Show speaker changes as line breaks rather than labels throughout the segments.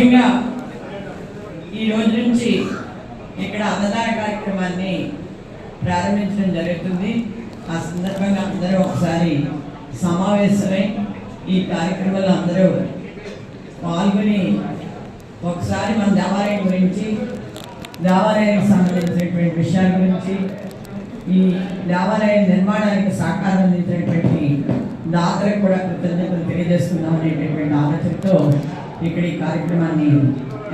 ముఖ్యంగా ఈ రోజు నుంచి ఇక్కడ అన్నదాన కార్యక్రమాన్ని ప్రారంభించడం జరుగుతుంది. ఆ సందర్భంగా అందరూ ఒకసారి సమావేశమై ఈ కార్యక్రమంలో అందరూ పాల్గొని ఒకసారి మన దేవాలయం గురించి దేవాలయానికి సంబంధించినటువంటి విషయాల గురించి ఈ దేవాలయం నిర్మాణానికి సహకారం అందించినటువంటి దాతలకు కూడా కృతజ్ఞతలు తెలియజేస్తున్నాం అనేటటువంటి ఆలోచనతో ఇక్కడ ఈ కార్యక్రమాన్ని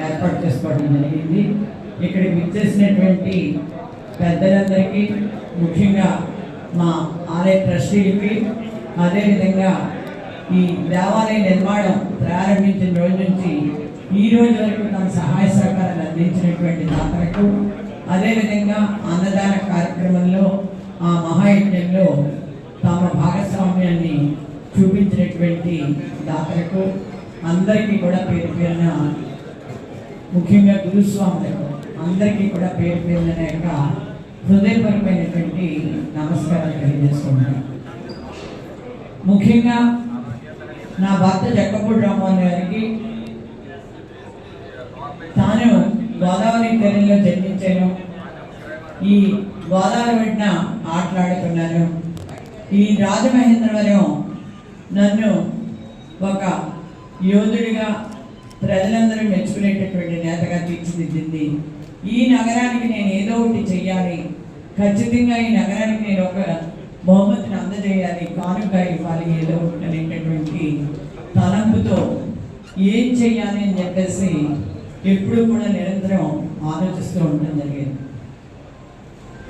ఏర్పాటు చేసుకోవడం జరిగింది. ఇక్కడ విచ్చేసినటువంటి పెద్దలందరికీ ముఖ్యంగా మా ఆలయ ట్రస్టీలకి అదేవిధంగా ఈ దేవాలయ నిర్మాణం ప్రారంభించిన రోజు నుంచి ఈ రోజు వరకు తమ సహాయ సహకారాలు అందించినటువంటి దాతలకు అదేవిధంగా అన్నదాన కార్యక్రమంలో ఆ మహాయజ్ఞంలో తమ భాగస్వామ్యాన్ని చూపించినటువంటి దాతలకు అందరికీ కూడా పేరు పేరున ముఖ్యంగా గురుస్వాములకు అందరికీ కూడా పేరు పేరున యొక్క హృదయపరమైనటువంటి నమస్కారాలు తెలియజేస్తున్నాను. ముఖ్యంగా నా భర్త జక్కపూడి రామ్మోహన్ గారికి తాను గోదావరి తీరంలో జన్మించాను. ఈ గోదావరి వెంటన ఆటలాడుతున్నాను. ఈ రాజమహేంద్రవరం నన్ను ఒక యోధుడిగా ప్రజలందరూ మెచ్చుకునేటటువంటి నేతగా తీర్చిదిద్దింది. ఈ నగరానికి నేను ఏదో ఒకటి చెయ్యాలి. ఖచ్చితంగా ఈ నగరానికి నేను ఒక బహుమతిని అందజేయాలి. కానుక ఇవ్వాలి ఏదో ఒకటి అనేటటువంటి తలంపుతో ఏం చెయ్యాలి అని చెప్పేసి ఎప్పుడు కూడా నిరంతరం ఆలోచిస్తూ ఉండడం జరిగింది.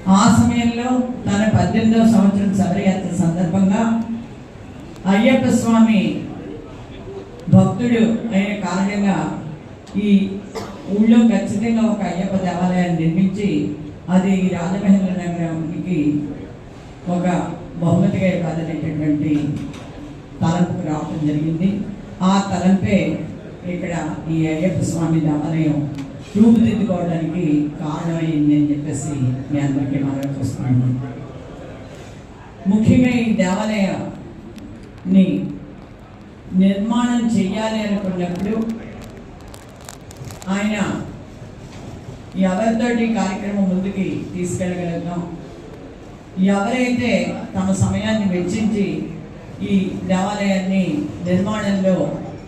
ఆ సమయంలో తన పద్దెనిమిదవ సంవత్సరం సదరయాత్ర సందర్భంగా అయ్యప్ప స్వామి భక్తుడు అయిన కారణంగా ఈ ఊళ్ళో ఖచ్చితంగా ఒక అయ్యప్ప దేవాలయాన్ని నిర్మించి అది రాజమహేంద్ర నగరానికి ఒక బహుమతిగా ఇవ్వాలనేటటువంటి తలంపు రావడం జరిగింది. ఆ తలంపే ఇక్కడ ఈ అయ్యప్ప స్వామి దేవాలయం రూపుదిద్దుకోవడానికి కారణమైంది అని చెప్పేసి మీ అందరికీ మనం చూస్తున్నాను. ముఖ్యంగా ఈ దేవాలయాన్ని నిర్మాణం చెయ్యాలి అనుకున్నప్పుడు ఆయన ఎవరితోటి కార్యక్రమం ముందుకి తీసుకెళ్ళగలుగుతాం. ఎవరైతే తమ సమయాన్ని వెచ్చించి ఈ దేవాలయాన్ని నిర్మాణంలో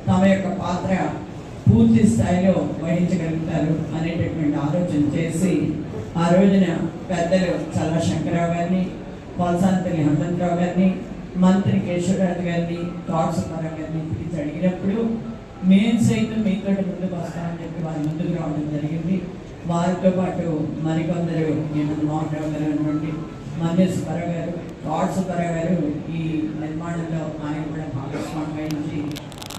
తమ యొక్క పాత్ర పూర్తి స్థాయిలో వహించగలుగుతారు అనేటటువంటి ఆలోచన చేసి ఆ రోజున పెద్దలు చల్ల శంకరరావు గారిని వలసానపల్లి హనుమంతరావు గారిని మంత్రి కేశవరాజు గారిని కార్డ్ సుబ్బారావు గారిని పిలిచి అడిగినప్పుడు మేము సైతం మీతో ముందుకు వస్తామని చెప్పి వారి ముందుకు రావడం జరిగింది. వారితో పాటు మరికొందరు నేను మోహన్ గారు అటువంటి మన్య సుబ్బారావు గారు తోట సుబ్బారావు గారు ఈ నిర్మాణంలో ఆయన కూడా భాగస్వామి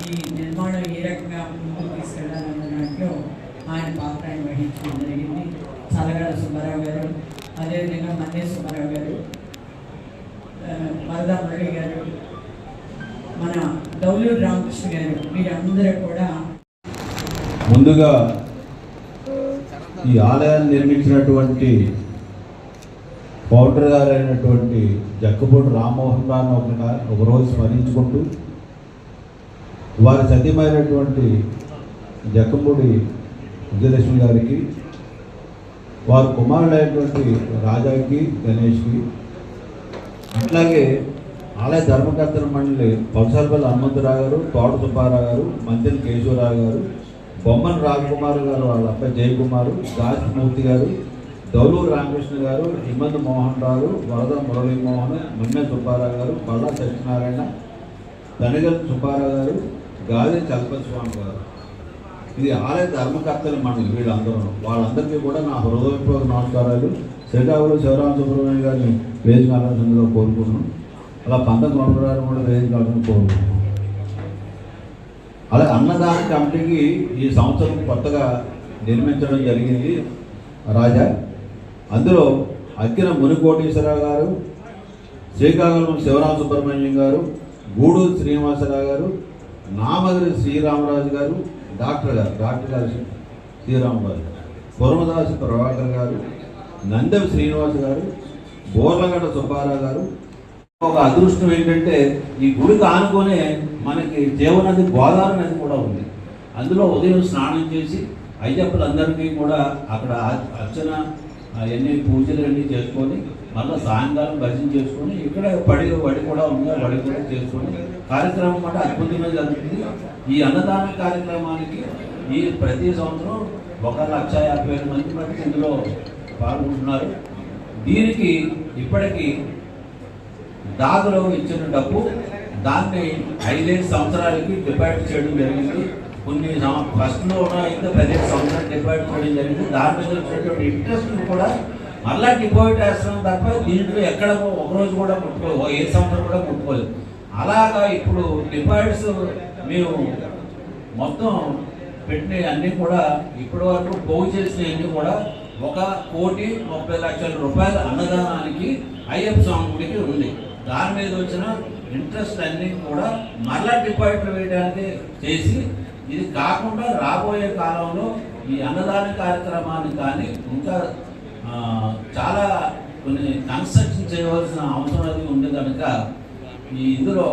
ఈ నిర్మాణం ఏ రకంగా ముందుకు తీసుకెళ్ళాలన్న దాంట్లో ఆయన పాత్ర ఆయన వహించడం జరిగింది. చలగడ సుబ్బారావు గారు అదేవిధంగా మన్య సుబ్బారావు గారు ఆ, మురళి గారు మన దౌలూరు రామకృష్ణ గారు వీరందరూ కూడా
ముందుగా ఈ ఆలయాన్ని నిర్మించినటువంటి పౌడర్ గారు అయినటువంటి జక్కపూడి రామ్మోహన్ రావును ఒక ఒకరోజు స్మరించుకుంటూ వారి సతీమైనటువంటి జక్కపూడి విజయలక్ష్మి గారికి వారి కుమారుడైనటువంటి రాజాకి గణేష్కి అట్లాగే ఆలయ ధర్మకర్తల మండలి పల్సల్పల్లి హనుమంతరావు గారు తోట సుబ్బారావు గారు మంత్రి కేశవరావు గారు బొమ్మన్ రాజకుమార్ గారు వాళ్ళ అబ్బాయి జయకుమారు దాసమూర్తి గారు దౌలూరు రామకృష్ణ గారు హిమంత్ మోహన్ రావు వరద మురళీమోహన్ మున్నె సుబ్బారావు గారు పల్లా సత్యనారాయణ ధనగల్ సుబ్బారావు గారు గాలి చలపస్వామి గారు. ఇది ఆలయ ధర్మకర్తల మండలి వీళ్ళందరూ. వాళ్ళందరికీ కూడా నా హృదయపూర్వక నమస్కారాలు. శ్రీకాకుళం శివరామ సుబ్రహ్మణ్యం గారిని వేదిక ఆలోచనలో కోరుకున్నాను అలా పంతొమ్మిది కొనపడారు కూడా వేదిక ఆలోచన కోరుకున్నాను అలా అన్నదాన కమిటీకి ఈ సంవత్సరం కొత్తగా నిర్మించడం జరిగింది రాజా. అందులో అక్కిన మునికోటేశ్వరరావు గారు శ్రీకాకుళం శివరామ సుబ్రహ్మణ్యం గారు గూడూరు శ్రీనివాసరావు గారు నామగిరి శ్రీరామరాజు గారు డాక్టర్ గారు డాక్టర్ గారు శ్రీరామరాజు పురమదాసు ప్రభాకర్ గారు నందం శ్రీనివాస్ గారు బోర్లగడ్డ సుబ్బారావు గారు. ఒక అదృష్టం ఏంటంటే ఈ గుడికి ఆనుకొనే మనకి జీవనది గోదావరి నది కూడా ఉంది. అందులో ఉదయం స్నానం చేసి అయ్యప్పలందరికీ కూడా అక్కడ అర్చన అవన్నీ పూజలు అన్నీ చేసుకొని మళ్ళీ సాయంకాలం భజన చేసుకొని ఇక్కడ పడి వడి కూడా ఉంది వడి కూడా చేసుకొని కార్యక్రమం అంటే అద్భుతంగా జరుగుతుంది. ఈ అన్నదాన కార్యక్రమానికి ఈ ప్రతి సంవత్సరం ఒక లక్ష యాభై వేల మంది మటుకు ఇందులో పాల్గొంటున్నారు. దీనికి ఇప్పటికీ దాదులో ఇచ్చిన డబ్బు దాన్ని ఐదైదు సంవత్సరాలకి డిపాజిట్ చేయడం జరిగింది. కొన్ని ఫస్ట్లో అయితే పదిహేను సంవత్సరాలు డిపాజిట్ చేయడం జరిగింది. దాని మీద వచ్చినటువంటి ఇంట్రెస్ట్ కూడా మళ్ళా డిపాజిట్ వేస్తున్నాం తప్ప దీంట్లో ఎక్కడ ఒక రోజు కూడా ముట్టుకోలేదు ఏ సంవత్సరం కూడా ముట్టుకోలేదు. అలాగా ఇప్పుడు డిపాజిట్స్ మేము మొత్తం పెట్టిన అన్నీ కూడా ఇప్పటి వరకు పోగు చేసినవన్నీ కూడా ఒక కోటి ముప్పై లక్షల రూపాయల అన్నదానానికి అయ్యప్ప స్వామి గుడికి ఉంది. దాని మీద వచ్చిన ఇంట్రెస్ట్ అన్ని కూడా మరలా డిపాజిట్లు వేయడానికి చేసి ఇది కాకుండా రాబోయే కాలంలో ఈ అన్నదాన కార్యక్రమాన్ని కానీ ఇంకా చాలా కొన్ని కన్స్ట్రక్షన్ చేయవలసిన అవసరం అది ఉంది కనుక ఈ ఇందులో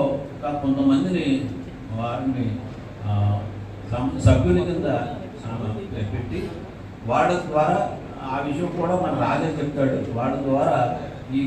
కొంతమందిని వారిని ఆ, సభ్యుల కింద పెట్టి వాళ్ళ ద్వారా ఆ విషయం కూడా మన రాజా చెప్తాడు. వాళ్ళ ద్వారా ఈ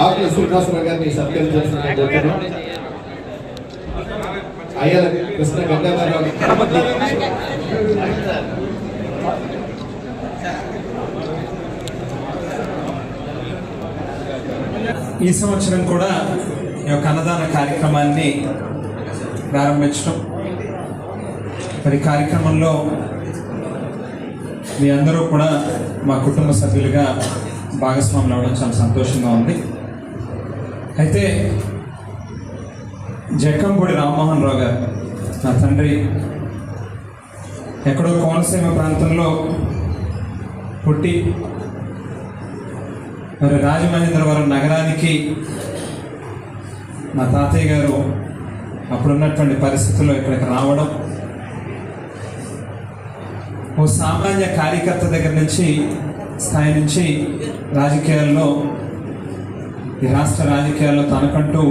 ఆకుల శ్రీనివాసరావు గారిని సత్కరించాల్సిన జరుగుతున్నాం అయ్యాల కృష్ణ గంగాధరరావు
ఈ సంవత్సరం కూడా ఈ యొక్క అన్నదాన కార్యక్రమాన్ని ప్రారంభించడం. మరి కార్యక్రమంలో మీ అందరూ కూడా మా కుటుంబ సభ్యులుగా భాగస్వాములు అవడం చాలా సంతోషంగా ఉంది. అయితే జక్కంపూడి రామ్మోహన్ రావు గారు నా తండ్రి ఎక్కడో కోనసీమ ప్రాంతంలో పుట్టి మరి రాజమహేంద్రవరం నగరానికి మా తాతయ్య గారు అప్పుడున్నటువంటి పరిస్థితుల్లో ఇక్కడికి రావడం ఓ సామాన్య కార్యకర్త దగ్గర నుంచి స్థాయి నుంచి రాజకీయాల్లో ఈ రాష్ట్ర రాజకీయాల్లో తనకంటూ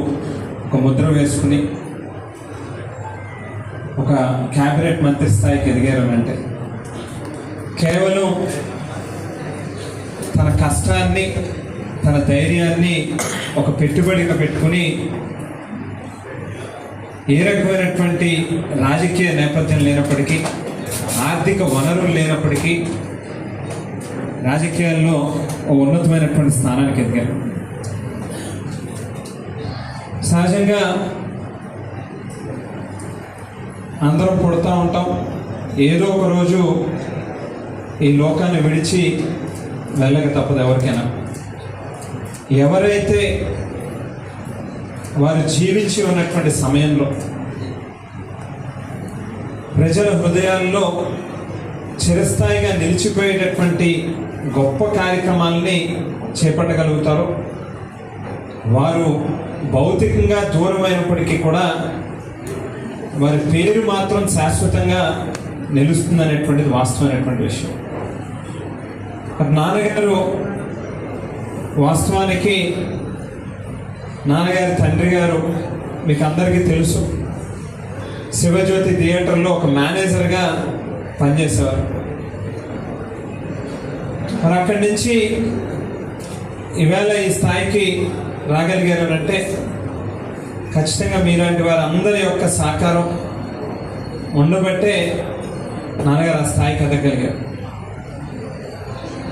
ఒక ముద్ర వేసుకుని ఒక క్యాబినెట్ మంత్రి స్థాయికి ఎదిగారు అంటే కేవలం తన కష్టాన్ని తన ధైర్యాన్ని ఒక పెట్టుబడిగా పెట్టుకుని ఏ రకమైనటువంటి రాజకీయ నేపథ్యం లేనప్పటికీ ఆర్థిక వనరులు లేనప్పటికీ రాజకీయాల్లో ఓ ఉన్నతమైనటువంటి స్థానానికి ఎదిగారు. సహజంగా అందరం పుడతా ఉంటాం. ఏదో ఒక రోజు ఈ లోకాన్ని విడిచి వెళ్ళక తప్పదు ఎవరికైనా. ఎవరైతే వారు జీవించి ఉన్నటువంటి సమయంలో ప్రజల హృదయాల్లో చిరస్థాయిగా నిలిచిపోయేటటువంటి గొప్ప కార్యక్రమాల్ని చేపట్టగలుగుతారో. వారు భౌతికంగా దూరమైనప్పటికీ కూడా వారి పేరు మాత్రం శాశ్వతంగా నిలుస్తుంది అనేటువంటిది వాస్తవమైనటువంటి విషయం. నాన్నగారు వాస్తవానికి నాన్నగారి తండ్రి గారు మీకు అందరికీ తెలుసు. శివజ్యోతి థియేటర్లో ఒక మేనేజర్గా పనిచేసేవారు. మరి అక్కడి నుంచి ఈవేళ ఈ స్థాయికి రాగలిగారు అంటే ఖచ్చితంగా మీలాంటి వారందరి అందరి యొక్క సహకారం ఉండబట్టే నాన్నగారు ఆ స్థాయికి ఎదగలిగారు.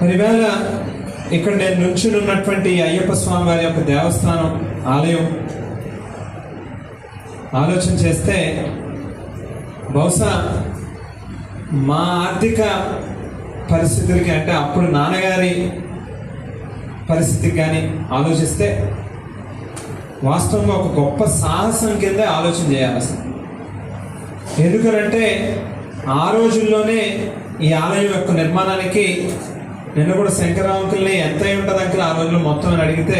మరి ఈవేళ ఇక్కడ నేను నుంచుని ఉన్నటువంటి అయ్యప్ప స్వామి వారి యొక్క దేవస్థానం ఆలయం ఆలోచన చేస్తే బహుశా మా ఆర్థిక పరిస్థితులకి అంటే అప్పుడు నాన్నగారి పరిస్థితికి కానీ ఆలోచిస్తే వాస్తవంగా ఒక గొప్ప సాహసం కింద ఆలోచన చేయాలి అసలు. ఎందుకంటే ఆ రోజుల్లోనే ఈ ఆలయం యొక్క నిర్మాణానికి నిన్న కూడా శంకర అంకుల్ని ఎంత అయి ఉంటుంది అంకుల్ ఆ రోజులు మొత్తం అని అడిగితే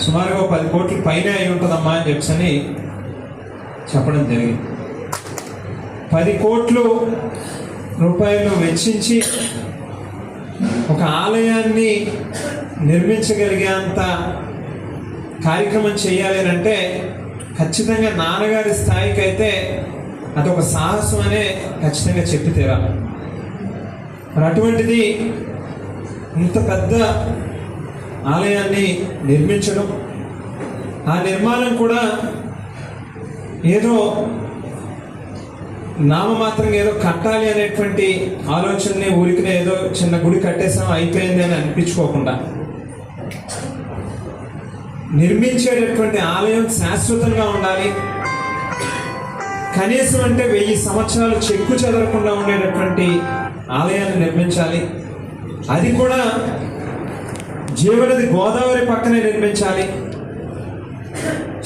సుమారుగా పది కోట్ల పైన అయి ఉంటుందమ్మా అని చెప్పని చెప్పడం జరిగింది. పది కోట్లు రూపాయలు వెచ్చించి ఒక ఆలయాన్ని నిర్మించగలిగేంత కార్యక్రమం చేయాలి అని అంటే ఖచ్చితంగా నాన్నగారి స్థాయికి అయితే అదొక సాహసం అనే ఖచ్చితంగా చెప్పితేరా మరి అటువంటిది ఇంత పెద్ద ఆలయాన్ని నిర్మించడం ఆ నిర్మాణం కూడా ఏదో నామమాత్రంగా ఏదో కట్టాలి అనేటువంటి ఆలోచనని ఊరికినే ఏదో చిన్న గుడి కట్టేసాం అయిపోయింది అని అనిపించుకోకుండా. నిర్మించేటటువంటి ఆలయం శాశ్వతంగా ఉండాలి. కనీసం అంటే వెయ్యి సంవత్సరాలు చెక్కు చెదరకుండా ఉండేటటువంటి ఆలయాన్ని నిర్మించాలి. అది కూడా జీవనది గోదావరి పక్కనే నిర్మించాలి.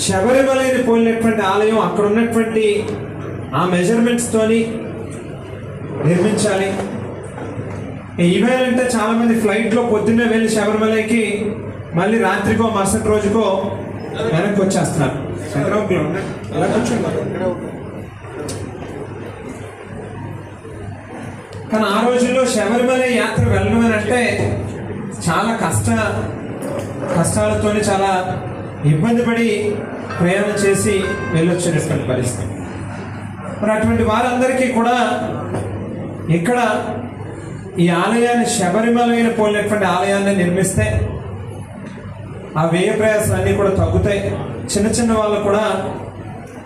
శబరిమలని పోలినటువంటి ఆలయం అక్కడ ఉన్నటువంటి ఆ మెజర్మెంట్స్తోని నిర్మించాలి. ఇవేళంటే అంటే చాలామంది ఫ్లైట్లో పొద్దున్నే వెళ్ళి శబరిమలకి మళ్ళీ రాత్రికో మరుసటి రోజుకో వెనక్కి వచ్చేస్తున్నారు. కానీ ఆ రోజుల్లో శబరిమల యాత్ర వెళ్ళడం అని అంటే చాలా కష్ట కష్టాలతోనే చాలా ఇబ్బంది పడి ప్రయాణం చేసి వెళ్ళొచ్చినటువంటి పరిస్థితి. మరి అటువంటి వారందరికీ కూడా ఇక్కడ ఈ ఆలయాన్ని శబరిమలైన పోలినటువంటి ఆలయాన్ని నిర్మిస్తే ఆ వ్యయ ప్రయాసాలన్నీ కూడా తగ్గుతాయి. చిన్న చిన్న వాళ్ళు కూడా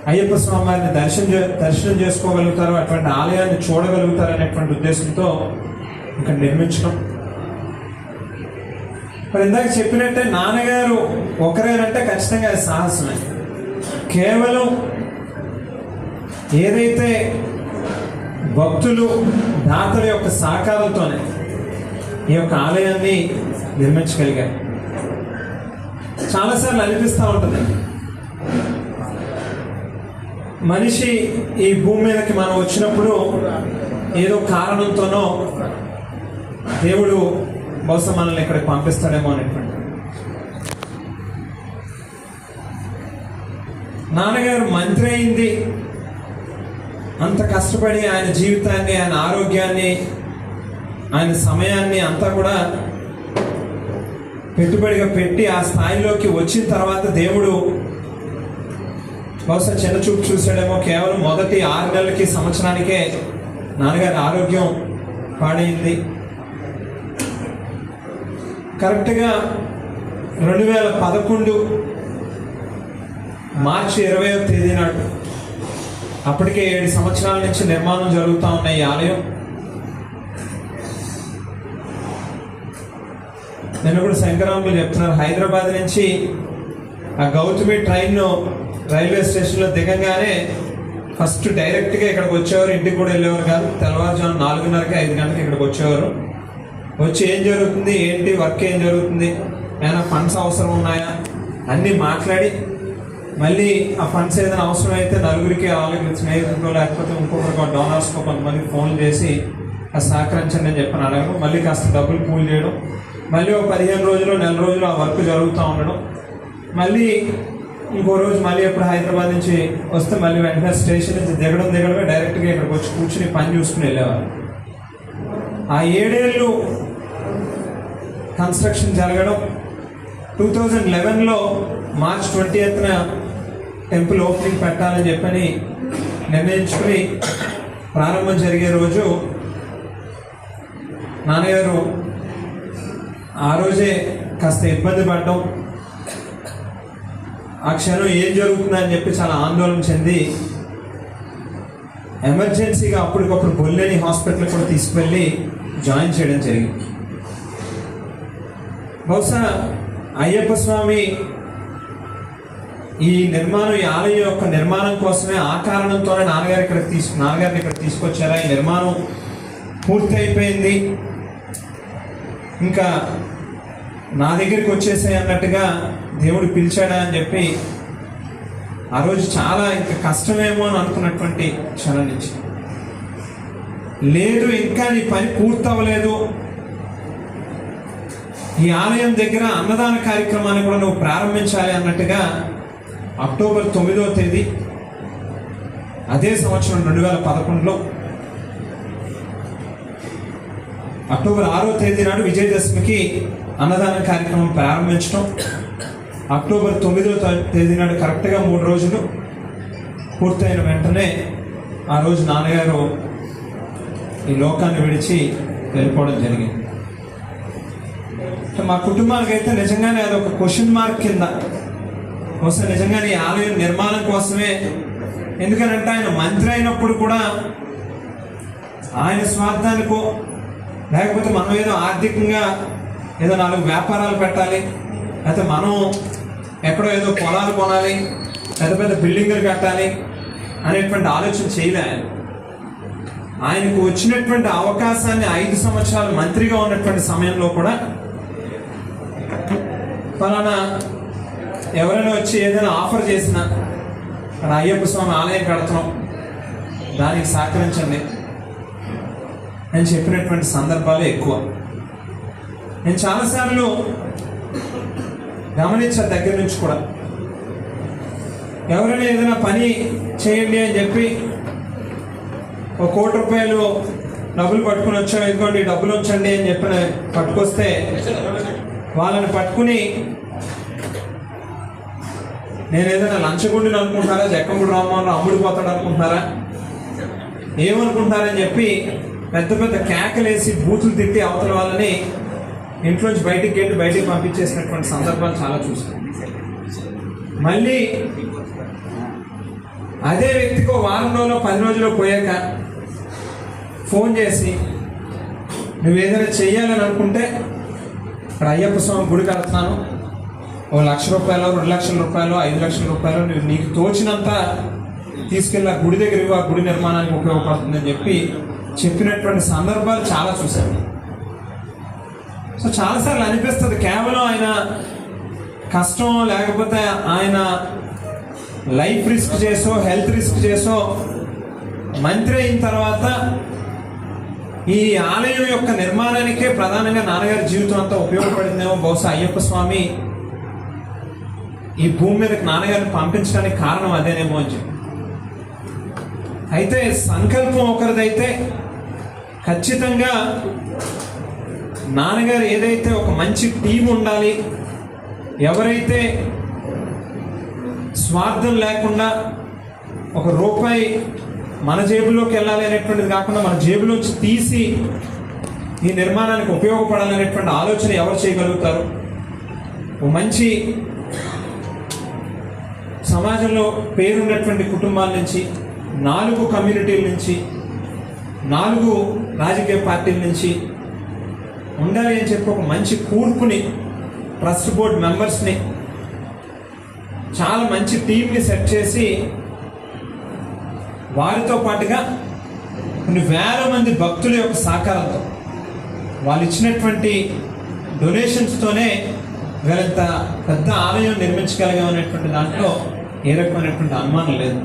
అయ్యప్ప స్వామి వారిని దర్శనం చే- దర్శనం చేసుకోగలుగుతారు అటువంటి ఆలయాన్ని చూడగలుగుతారు అనేటువంటి ఉద్దేశంతో ఇక్కడ నిర్మించడం. మరి ఇందాక చెప్పినట్టే నాన్నగారు ఒకరేనంటే ఖచ్చితంగా అది సాహసమే. కేవలం ఏదైతే భక్తులు దాతల యొక్క సహకారంతోనే ఈ యొక్క ఆలయాన్ని నిర్మించగలిగారు. చాలాసార్లు అనిపిస్తూ ఉంటుంది. మనిషి ఈ భూమి మీదకి మనం వచ్చినప్పుడు ఏదో కారణంతోనో దేవుడు బహుశా మనల్ని ఇక్కడికి పంపిస్తాడేమో అనేటువంటి. నాన్నగారు మంత్రి అయింది. అంత కష్టపడి ఆయన జీవితాన్ని ఆయన ఆరోగ్యాన్ని ఆయన సమయాన్ని అంతా కూడా పెట్టుబడిగా పెట్టి ఆ స్థాయిలోకి వచ్చిన తర్వాత దేవుడు బహుశా చిన్న చూపు చూసాడేమో కేవలం మొదటి ఆరు నెలలకి సంవత్సరానికే నాన్నగారి ఆరోగ్యం పాడైంది. కరెక్ట్గా రెండు వేల పదకొండు మార్చి ఇరవై తేదీ నాడు అప్పటికే ఏడు సంవత్సరాల నుంచి నిర్మాణం జరుగుతూ ఉన్న ఈ ఆలయం నేను కూడా శంకరాములు చెప్తున్నారు. హైదరాబాద్ నుంచి ఆ గౌతమి ట్రైన్ రైల్వే స్టేషన్లో దిగంగానే ఫస్ట్ డైరెక్ట్గా ఇక్కడికి వచ్చేవారు. ఇంటికి కూడా వెళ్ళేవారు కాదు. తెల్లవారుజాము నాలుగున్నరకి ఐదు గంటలకు ఇక్కడికి వచ్చేవారు. వచ్చి ఏం జరుగుతుంది? ఏంటి? వర్క్ ఏం జరుగుతుంది? ఏమైనా ఫండ్స్ అవసరం ఉన్నాయా? అన్నీ మాట్లాడి మళ్ళీ ఆ ఫండ్స్ ఏదైనా అవసరం అయితే నలుగురికి వాళ్ళకి స్నేహితులకో లేకపోతే ఇంకొకరికో డోనర్స్కో కొంతమంది ఫోన్ చేసి ఆ సహకరించండి అని చెప్పని అడగడం మళ్ళీ కాస్త డబ్బులు పూల్ చేయడం మళ్ళీ ఒక పదిహేను రోజులు నెల రోజులు ఆ వర్క్ జరుగుతూ ఉండడం మళ్ళీ ఇంకో రోజు మళ్ళీ ఎప్పుడు హైదరాబాద్ నుంచి వస్తే మళ్ళీ వెంటనే స్టేషన్ నుంచి దిగడం దిగడమే డైరెక్ట్గా ఇక్కడికి వచ్చి కూర్చుని పని చూసుకుని వెళ్ళేవారు ఆ ఏడేళ్ళు కన్స్ట్రక్షన్ జరగడం టూ థౌజండ్ లెవెన్లో మార్చ్ ట్వంటీ ఎత్తున టెంపుల్ ఓపెనింగ్ పెట్టాలని చెప్పని నిర్ణయించుకుని ప్రారంభం జరిగే రోజు నాన్నగారు ఆ రోజే కాస్త ఇబ్బంది పడడం. ఆ క్షణం ఏం జరుగుతుందని చెప్పి చాలా ఆందోళన చెంది ఎమర్జెన్సీగా అప్పటికప్పుడు బొల్లేని హాస్పిటల్ కూడా తీసుకువెళ్ళి జాయిన్ చేయడం జరిగింది. బహుశా అయ్యప్ప స్వామి ఈ నిర్మాణం ఈ ఆలయం యొక్క నిర్మాణం కోసమే ఆ కారణంతోనే నాన్నగారు ఇక్కడ తీసుకు నాన్నగారిని ఇక్కడ తీసుకొచ్చారా. ఈ నిర్మాణం పూర్తి అయిపోయింది ఇంకా నా దగ్గరికి వచ్చేసాయి అన్నట్టుగా దేవుడు పిలిచాడా అని చెప్పి ఆ రోజు చాలా ఇంకా కష్టమేమో అని అనుకున్నటువంటి క్షణం నుంచి. లేదు ఇంకా నీ పని పూర్తవ్వలేదు. ఈ ఆలయం దగ్గర అన్నదాన కార్యక్రమాన్ని కూడా నువ్వు ప్రారంభించాలి అన్నట్టుగా అక్టోబర్ తొమ్మిదవ తేదీ అదే సంవత్సరం రెండు వేల పదకొండులో. అక్టోబర్ ఆరో తేదీ నాడు విజయదశమికి అన్నదాన కార్యక్రమం ప్రారంభించడం అక్టోబర్ తొమ్మిదో తేదీ నాడు కరెక్ట్గా మూడు రోజులు పూర్తయిన వెంటనే ఆ రోజు నాన్నగారు ఈ లోకాన్ని విడిచి వెళ్ళిపోవడం జరిగింది. మా కుటుంబానికి అయితే నిజంగానే అది ఒక క్వశ్చన్ మార్క్ కింద. బహుశా నిజంగానే ఈ ఆలయం నిర్మాణం కోసమే. ఎందుకనంటే ఆయన మంత్రి అయినప్పుడు కూడా ఆయన స్వార్థానికో లేకపోతే మనం ఏదో ఆర్థికంగా ఏదో నాలుగు వ్యాపారాలు పెట్టాలి లేకపోతే మనం ఎక్కడో ఏదో పొలాలు కొనాలి పెద్ద పెద్ద బిల్డింగులు కట్టాలి అనేటువంటి ఆలోచన చేయలే ఆయన. ఆయనకు వచ్చినటువంటి అవకాశాన్ని ఐదు సంవత్సరాలు మంత్రిగా ఉన్నటువంటి సమయంలో కూడా ఫలానా ఎవరైనా వచ్చి ఏదైనా ఆఫర్ చేసినా అక్కడ అయ్యప్ప స్వామి ఆలయం కడుతున్నాం దానికి సహకరించండి. నేను చెప్పినటువంటి సందర్భాలు ఎక్కువ. నేను చాలాసార్లు గమనించా దగ్గర నుంచి కూడా. ఎవరైనా ఏదైనా పని చేయండి అని చెప్పి ఒక కోటి రూపాయలు డబ్బులు పట్టుకుని వచ్చాం ఇదిగోండి డబ్బులు ఉంచండి అని చెప్పిన పట్టుకొస్తే వాళ్ళని పట్టుకుని నేను ఏదైనా లంచగుండిని అనుకుంటున్నారా? జక్కముడు రామోహన్ అమ్ముడు పోతాడు అనుకుంటున్నారా? ఏమనుకుంటున్నారని చెప్పి పెద్ద పెద్ద కేకలేసి బూతులు తిట్టి అవతల వాళ్ళని ఇంట్లోంచి బయటికి గెంటి బయటికి పంపించేసినటువంటి సందర్భాలు చాలా చూసాం మళ్ళీ అదే వ్యక్తికి వారం రోజులు పది రోజులు పోయాక ఫోన్ చేసి నువ్వు ఏదైనా చెయ్యాలని అనుకుంటే ఇక్కడ అయ్యప్ప స్వామి గుడి కడుతున్నాను ఓ లక్ష రూపాయలు రెండు లక్షల రూపాయలు ఐదు లక్షల రూపాయలు నీకు తోచినంత తీసుకెళ్ళి ఆ గుడి దగ్గరికి ఆ గుడి నిర్మాణానికి ఉపయోగపడుతుందని చెప్పి చెప్పినటువంటి సందర్భాలు చాలా చూశాను. సో చాలాసార్లు అనిపిస్తుంది కేవలం ఆయన కష్టం లేకపోతే ఆయన లైఫ్ రిస్క్ చేసో హెల్త్ రిస్క్ చేసో మంత్రి అయిన తర్వాత ఈ ఆలయం యొక్క నిర్మాణానికే ప్రధానంగా నాన్నగారి జీవితం అంతా ఉపయోగపడిందేమో బహుశా అయ్యప్ప స్వామి ఈ భూమి మీదకి నాన్నగారిని పంపించడానికి కారణం అదేనేమో అని చెప్పి. అయితే సంకల్పం ఒకరిదైతే ఖచ్చితంగా నాన్నగారు ఏదైతే ఒక మంచి టీం ఉండాలి ఎవరైతే స్వార్థం లేకుండా ఒక రూపాయి మన జేబులోకి వెళ్ళాలి అనేటువంటిది కాకుండా మన జేబులోంచి తీసి ఈ నిర్మాణానికి ఉపయోగపడాలనేటువంటి ఆలోచన ఎవరు చేయగలుగుతారు? ఒక మంచి సమాజంలో పేరున్నటువంటి కుటుంబాల నుంచి నాలుగు కమ్యూనిటీల నుంచి నాలుగు రాజకీయ పార్టీల నుంచి ఉండాలి అని చెప్పి ఒక మంచి కూర్పుని ట్రస్ట్ బోర్డ్ మెంబర్స్ని చాలా మంచి టీంని సెట్ చేసి వారితో పాటుగా కొన్ని వేల మంది భక్తుల యొక్క సహకారంతో వాళ్ళు ఇచ్చినటువంటి డొనేషన్స్తోనే వీళ్ళంత పెద్ద ఆలయం నిర్మించగలిగామనేటువంటి దాంట్లో ఏ రకమైనటువంటి అనుమానం లేదు.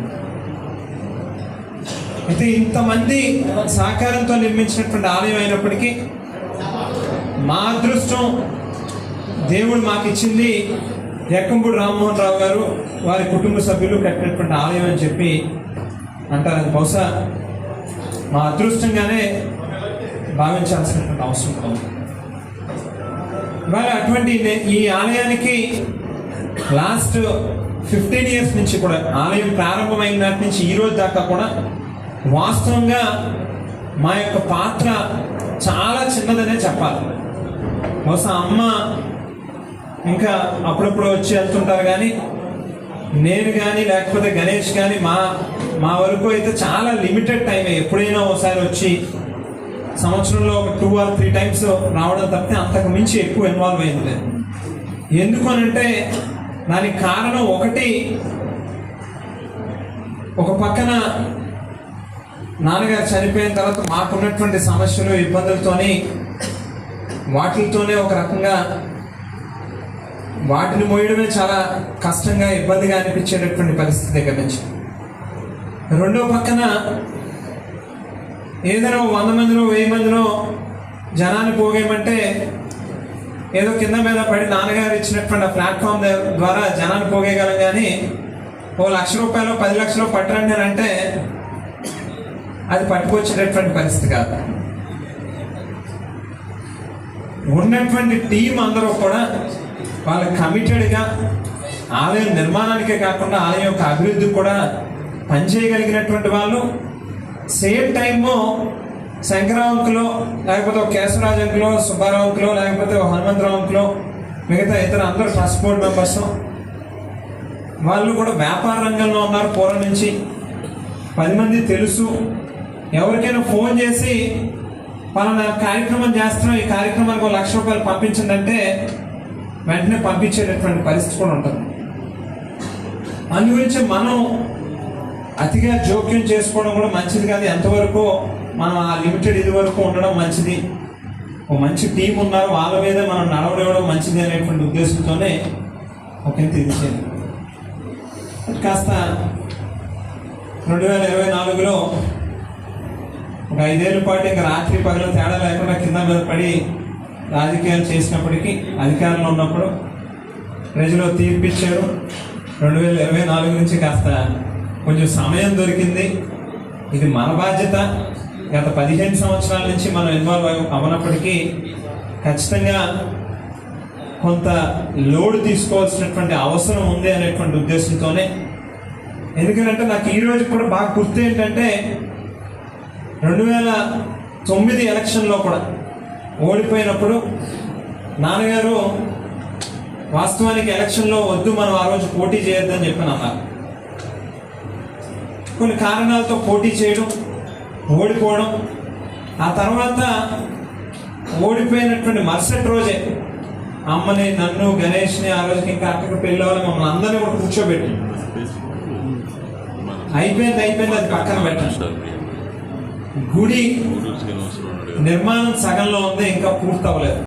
అయితే ఇంతమంది సహకారంతో నిర్మించినటువంటి ఆలయం అయినప్పటికీ మా అదృష్టం దేవుడు మాకు ఇచ్చింది ఎక్కంపూడి రామ్మోహన్ రావు గారు వారి కుటుంబ సభ్యులు కట్టినటువంటి ఆలయం అని చెప్పి అంటారు. అది బహుశా మా అదృష్టంగానే భావించాల్సినటువంటి అవసరం ఉంది. ఇవాళ అటువంటి నే- ఈ ఆలయానికి లాస్ట్ ఫిఫ్టీన్ ఇయర్స్ నుంచి కూడా ఆలయం ప్రారంభమైన నాటి నుంచి ఈ రోజు దాకా కూడా వాస్తవంగా మా యొక్క పాత్ర చాలా చిన్నదనే చెప్పాలి. బహుశా అమ్మ ఇంకా అప్పుడప్పుడు వచ్చి వెళ్తుంటారు కానీ నేను కానీ లేకపోతే గణేష్ కానీ మా మా వరకు అయితే చాలా లిమిటెడ్ టైం ఎప్పుడైనా ఒకసారి వచ్చి సంవత్సరంలో ఒక టూ ఆర్ త్రీ టైమ్స్ రావడం తప్పితే అంతకు మించి ఎక్కువ ఇన్వాల్వ్ అయింది లేదు ఎందుకు అనంటే దానికి కారణం ఒకటి. ఒక పక్కన నాన్నగారు చనిపోయిన తర్వాత మాకున్నటువంటి సమస్యలు ఇబ్బందులతోని వాటితోనే ఒక రకంగా వాటిని మోయడమే చాలా కష్టంగా ఇబ్బందిగా అనిపించేటటువంటి పరిస్థితి దగ్గర నుంచి. రెండో పక్కన ఏదైనా వంద మందిలో వెయ్యి మందిలో జనాన్ని పోగేయమంటే ఏదో కింద మీద పడి నాన్నగారు ఇచ్చినటువంటి ప్లాట్ఫామ్ ద్వారా జనాన్ని పోగేయగలం కానీ ఓ లక్ష రూపాయలు పది లక్షలు పట్టరండి అని అంటే అది పట్టుకొచ్చేటటువంటి పరిస్థితి కాదు. ఉన్నటువంటి టీం అందరూ కూడా వాళ్ళు కమిటెడ్గా ఆలయం నిర్మాణానికే కాకుండా ఆలయం యొక్క అభివృద్ధికి కూడా పనిచేయగలిగినటువంటి వాళ్ళు. సేమ్ టైము శంకరావంకులో లేకపోతే ఒక కేశవరాజు అంకులో సుబ్బారావు అంకులో లేకపోతే ఒక హనుమంతరావు అంకులో మిగతా ఇతర అందరూ ట్రస్ట్ బోర్డు మెంబర్స్. వాళ్ళు కూడా వ్యాపార రంగంలో ఉన్నారు పూర్వం నుంచి. పది మంది తెలుసు. ఎవరికైనా ఫోన్ చేసి పలానా కార్యక్రమం చేస్తున్నాం ఈ కార్యక్రమానికి ఒక లక్ష రూపాయలు పంపించిందంటే వెంటనే పంపించేటటువంటి పరిస్థితి కూడా ఉంటుంది. అందు గురించి మనం అతిగా జోక్యం చేసుకోవడం కూడా మంచిది కాదు. ఎంతవరకు మనం ఆ లిమిటెడ్ ఇది వరకు ఉండడం మంచిది. ఒక మంచి టీం ఉన్నారు వాళ్ళ మీద మనం నడవడం మంచిది అనేటువంటి ఉద్దేశంతోనే ఒక ఇంత ఇది చేయాలి కాస్త రెండు వేల ఇరవై నాలుగులో ఒక ఐదేళ్ళ పాటు ఇంకా రాత్రి పగలు తేడా లేకుండా కింద మీద పడి రాజకీయాలు చేసినప్పటికీ అధికారంలో ఉన్నప్పుడు ప్రజలు తీర్పిచ్చారు రెండు వేల ఇరవై నాలుగు నుంచి కాస్త కొంచెం సమయం దొరికింది. ఇది మన బాధ్యత. గత పదిహేను సంవత్సరాల నుంచి మనం ఇన్వాల్వ్ అవ- అవనప్పటికీ ఖచ్చితంగా కొంత లోడ్ తీసుకోవాల్సినటువంటి అవసరం ఉంది అనేటువంటి ఉద్దేశంతోనే. ఎందుకంటే నాకు ఈ రోజు కూడా బాగా గుర్తు ఏంటంటే రెండు వేల తొమ్మిది ఎలక్షన్లో కూడా ఓడిపోయినప్పుడు నాన్నగారు వాస్తవానికి ఎలక్షన్లో వద్దు మనం ఆ రోజు పోటీ చేయొద్దని చెప్పిన అన్నారు. కొన్ని కారణాలతో పోటీ చేయడం ఓడిపోవడం. ఆ తర్వాత ఓడిపోయినటువంటి మరుసటి రోజే అమ్మని నన్ను గణేష్ని ఆ రోజుకి ఇంకా అక్కడికి పెళ్ళి వాళ్ళు మమ్మల్ని అందరినీ కూడా కూర్చోబెట్టి. అయిపోయింది అయిపోయింది అది పక్కన పెట్టండి. గుడి నిర్మాణం సగంలో ఉంది ఇంకా పూర్తి అవ్వలేదు